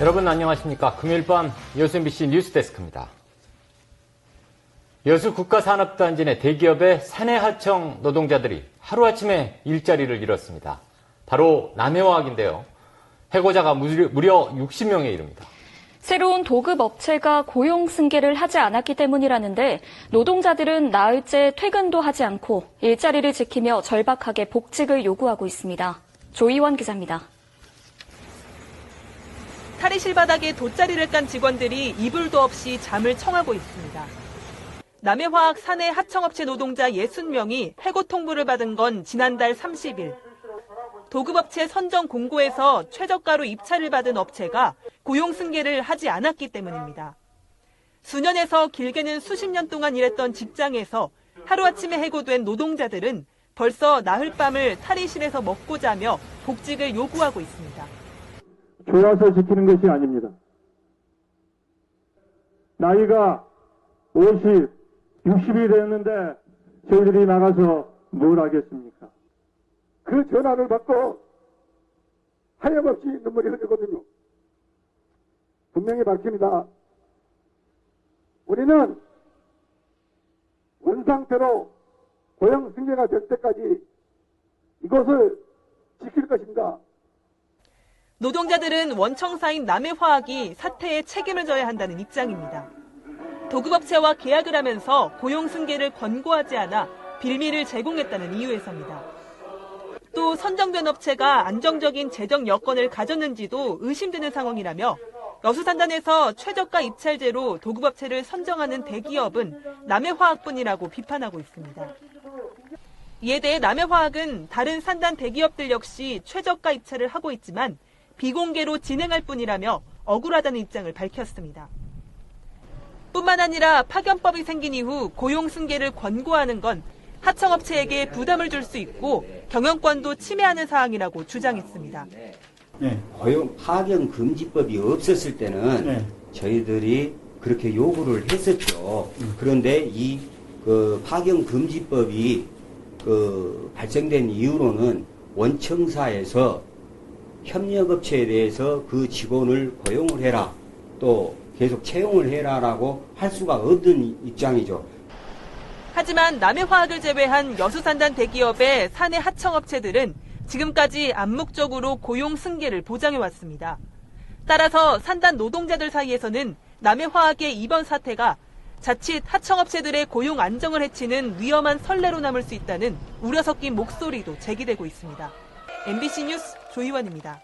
여러분 안녕하십니까. 금요일 밤 여수 MBC 뉴스데스크입니다. 여수 국가산업단지 내 대기업의 사내 하청 노동자들이 하루아침에 일자리를 잃었습니다. 바로 남해화학인데요. 해고자가 무려, 무려 60명에 이릅니다. 새로운 도급 업체가 고용 승계를 하지 않았기 때문이라는데 노동자들은 나흘째 퇴근도 하지 않고 일자리를 지키며 절박하게 복직을 요구하고 있습니다. 조이원 기자입니다. 탈의실 바닥에 돗자리를 깐 직원들이 이불도 없이 잠을 청하고 있습니다. 남해화학 사내 하청업체 노동자 60명이 해고 통보를 받은 건 지난달 30일. 도급업체 선정 공고에서 최저가로 입찰을 받은 업체가 고용 승계를 하지 않았기 때문입니다. 수년에서 길게는 수십 년 동안 일했던 직장에서 하루아침에 해고된 노동자들은 벌써 나흘 밤을 탈의실에서 먹고 자며 복직을 요구하고 있습니다. 좋아서 지키는 것이 아닙니다. 나이가 50, 60이 됐는데 저희들이 나가서 뭘 하겠습니까? 그 전화를 받고 하염없이 눈물이 흐르거든요. 분명히 밝힙니다. 우리는 원상태로 고용 승계가 될 때까지 이것을 지킬 것입니다. 노동자들은 원청사인 남해화학이 사태에 책임을 져야 한다는 입장입니다. 도급업체와 계약을 하면서 고용 승계를 권고하지 않아 빌미를 제공했다는 이유에서입니다. 또 선정된 업체가 안정적인 재정 여건을 가졌는지도 의심되는 상황이라며 여수산단에서 최저가 입찰제로 도급업체를 선정하는 대기업은 남해화학뿐이라고 비판하고 있습니다. 이에 대해 남해화학은 다른 산단 대기업들 역시 최저가 입찰을 하고 있지만 비공개로 진행할 뿐이라며 억울하다는 입장을 밝혔습니다. 뿐만 아니라 파견법이 생긴 이후 고용 승계를 권고하는 건 하청업체에게 부담을 줄 수 있고 경영권도 침해하는 사항이라고 주장했습니다. 네. 고용 파견 금지법이 없었을 때는 네. 저희들이 그렇게 요구를 했었죠. 그런데 이 그 파견 금지법이 그 발생된 이후로는 원청사에서 협력업체에 대해서 그 직원을 고용을 해라 또 계속 채용을 해라라고 할 수가 없는 입장이죠. 하지만 남해화학을 제외한 여수산단 대기업의 사내 하청업체들은 지금까지 암묵적으로 고용 승계를 보장해왔습니다. 따라서 산단 노동자들 사이에서는 남해화학의 이번 사태가 자칫 하청업체들의 고용 안정을 해치는 위험한 선례로 남을 수 있다는 우려 섞인 목소리도 제기되고 있습니다. MBC 뉴스 조희원입니다.